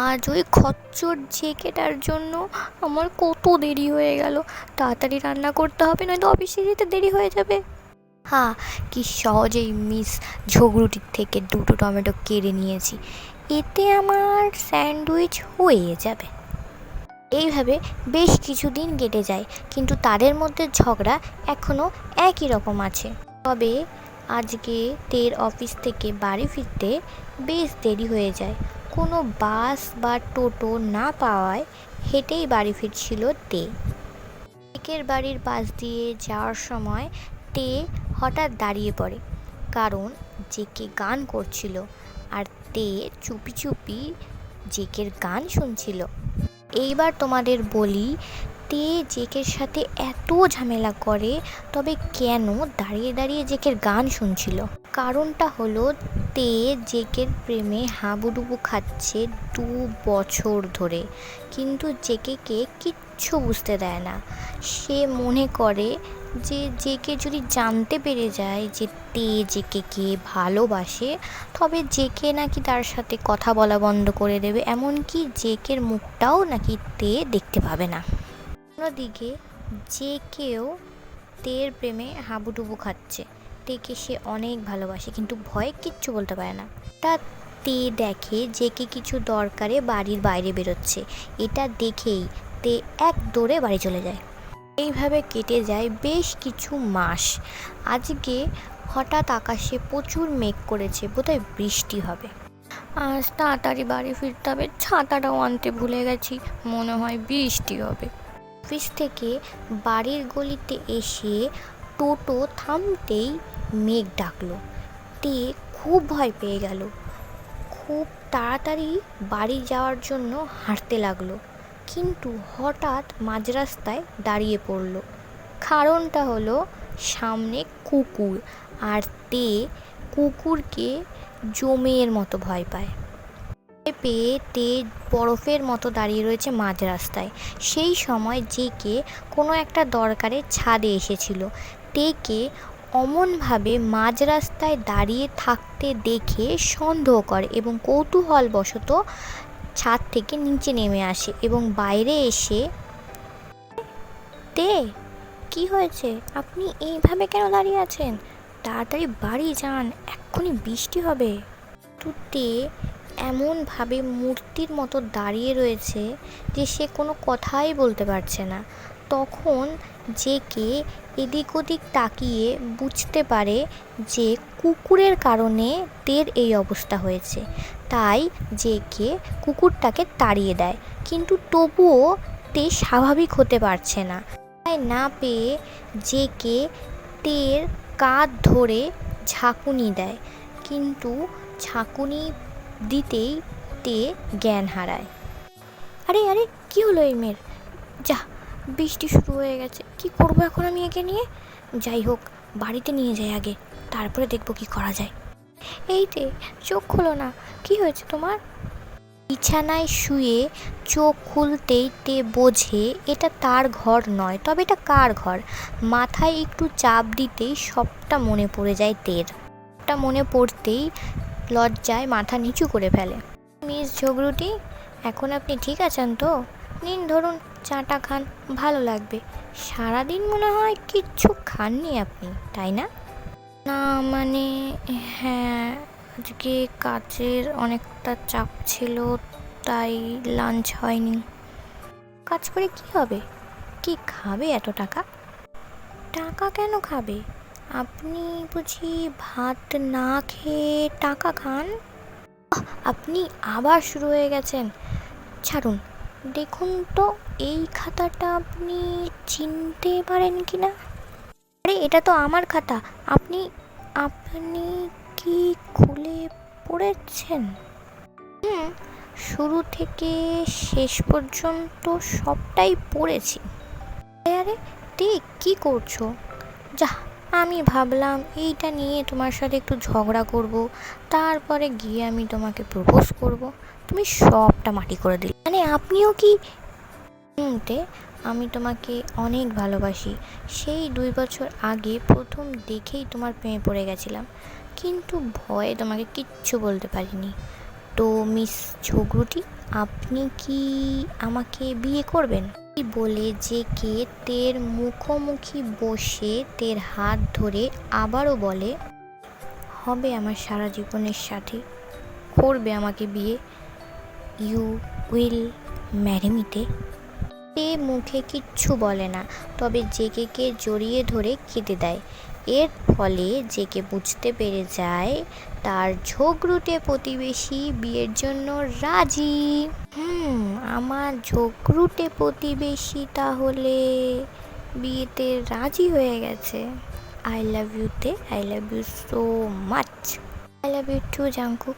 আজ ওই খচ্চর জেকেটার জন্য আমার কত দেরি হয়ে গেল। তাড়াতাড়ি রান্না করতে হবে, নয়তো অফিসে যেতে দেরি হয়ে যাবে। হ্যাঁ কি সহজেই মিস ঝগড়ুটির থেকে দুটো টমেটো কেড়ে নিয়েছি। এতে আমার স্যান্ডউইচ হয়ে যাবে। এইভাবে বেশ কিছুদিন কেটে যায়, কিন্তু তাদের মধ্যে ঝগড়া এখনও একই রকম আছে। তবে আজকে তের অফিস থেকে বাড়ি ফিরতে বেশ দেরি হয়ে যায়। কোনো বাস বা টোটো না পাওয়ায় হেঁটেই বাড়ি ফিরছিল তে। একের বাড়ির পাশ দিয়ে যাওয়ার সময় তে হঠাৎ দাঁড়িয়ে পড়ে, কারণ জেকে গান করছিল আর তে চুপি চুপি জেকের গান শুনছিল। এইবার তোমাদের বলি তে জেকের সাথে এত ঝামেলা করে, তবে কেন দাঁড়িয়ে দাঁড়িয়ে জেকের গান শুনছিল? কারণটা হলো, তে জেকের প্রেমে হাবুডুবু খাচ্ছে দু বছর ধরে। কিন্তু জেকেকে কিচ্ছু বুঝতে দেয় না। সে মনে করে যে জেকে যদি জানতে পেরে যায় যে তে জেকেকে ভালোবাসে, তবে জেকে নাকি তার সাথে কথা বলা বন্ধ করে দেবে, এমনকি জেকের মুখটাও নাকি তে দেখতে পাবে না। অন্যদিকে যে কেউ তের প্রেমে হাবুডুবু খাচ্ছে। তেকে সে অনেক ভালোবাসে, কিন্তু ভয়ে কিচ্ছু বলতে পারে না। তা তে দেখে যে কে কিছু দরকারে বাড়ির বাইরে বেরোচ্ছে। এটা দেখেই তে এক দৌড়ে বাড়ি চলে যায়। এইভাবে কেটে যায় বেশ কিছু মাস। আজকে হঠাৎ আকাশে প্রচুর মেঘ করেছে, বোধহয় বৃষ্টি হবে। আজ তাড়াতাড়ি বাড়ি ফিরতে হবে, ছাতাটাও আনতে ভুলে গেছি, মনে হয় বৃষ্টি হবে। অফিস থেকে বাড়ির গলিতে এসে টোটো থামতেই মেঘ ডাকলো। তে খুব ভয় পেয়ে গেল। খুব তাড়াতাড়ি বাড়ি যাওয়ার জন্য হাঁটতে লাগল। কিন্তু হঠাৎ মাঝ রাস্তায় দাঁড়িয়ে পড়ল। কারণটা হলো সামনে কুকুর, আর তে কুকুরকে জমের মতো ভয় পায়। পেয়ে তে বরফের মতো দাঁড়িয়ে রয়েছে মাঝ রাস্তায়। সেই সময় জেকে কোনো একটা দরকারে ছাদে এসেছিল। তেকে অমনভাবে মাঝ রাস্তায় দাঁড়িয়ে থাকতে দেখে সন্দেহ করে এবং কৌতূহলবশত ছাদ থেকে নিচে নেমে আসে এবং বাইরে এসে, তে, কি হয়েছে? আপনি এইভাবে কেন দাঁড়িয়ে আছেন? তাড়াতাড়ি বাড়ি যান, এক্ষুনি বৃষ্টি হবে। তুতে এমনভাবে মূর্তির মতো দাঁড়িয়ে রয়েছে যে সে কোনো কথাই বলতে পারছে না। তখন জেকে এদিক ওদিক তাকিয়ে বুঝতে পারে যে কুকুরের কারণে তের এই অবস্থা হয়েছে। তাই জেকে কুকুরটাকে তাড়িয়ে দেয়, কিন্তু তবুও তে স্বাভাবিক হতে পারছে না। তাই না পেয়ে জেকে তের কাঁধ ধরে ঝাঁকুনি দেয়, কিন্তু ঝাঁকুনি দিতেই তে জ্ঞান হারায়। আরে আরে, কি হলো এই মেয়ের? যা, বৃষ্টি শুরু হয়ে গেছে। কি করব এখন আমি একে নিয়ে? যাই হোক, বাড়িতে নিয়ে যাই আগে, তারপরে দেখব কি করা যায়। এই তে চোখ খোলো না, কি হয়েছে তোমার? বিছানায় শুয়ে চোখ খুলতেই তে বোঝে, এটা তার ঘর নয়, তবে এটা কার ঘর? মাথায় একটু চাপ দিতেই সবটা মনে পড়ে যায় তের। সবটা মনে পড়তেই লজ্জায় মাথা নিচু করে ফেলে। মিস ঝগড়ুটি, এখন আপনি ঠিক আছেন তো? নিন ধরুন চাটা খান, ভালো লাগবে। সারাদিন মনে হয় কিচ্ছু খাননি আপনি, তাই না? না মানে হ্যাঁ আজকে কাজের অনেকটা চাপ ছিল, তাই লাঞ্চ হয়নি। কাজ করে কি হবে? কি খাবে এত টাকা? টাকা কেন খাবে? আপনি বুঝি ভাত না খেয়ে টাকা খান? আপনি আবার শুরু হয়ে গেছেন। ছাড়ুন, দেখুন তো এই খাতাটা আপনি চিনতে পারেন কি না? আরে, এটা তো আমার খাতা। আপনি আপনি কি খুলে পড়েছেন? হুম, শুরু থেকে শেষ পর্যন্ত সবটাই পড়েছি। আরে আরে, তে কি করছ? যা আমি ভাবলাম এইটা নিয়ে তোমার সাথে একটু ঝগড়া করব তারপরে গিয়ে আমি তোমাকে প্রপোজ করব। তুমি সবটা মাটি করে দিলে। মানে আপনিও কি হুম, তে আমি তোমাকে অনেক ভালোবাসি। সেই দুই বছর আগে প্রথম দেখেই তোমার প্রেমে পড়ে গেছিলাম। কিন্তু ভয়ে তোমাকে কিচ্ছু বলতে পারিনি। তো মিস ঝগড়ুটি আপনি কি আমাকে বিয়ে করবেন? বলে জেকে তের মুখোমুখি বসে তের হাত ধরে আবারও বলে, হবে আমার সারা জীবনের সাথে, করবে আমাকে বিয়ে। ইউ উইল ম্যারি মিতে মুখে কিচ্ছু বলে না, তবে জেকেকে জড়িয়ে ধরে কেঁদে দেয়। এর ফলে জেকে বুঝতে পেরে যায়, তার ঝগড়ুটে প্রতিবেশী বিয়ের জন্য রাজি। হুম, আমার ঝগড়ুটে প্রতিবেশী তাহলে বিয়েতে রাজি হয়ে গেছে। I love ইউতে I love you so much I love you too Jungkook.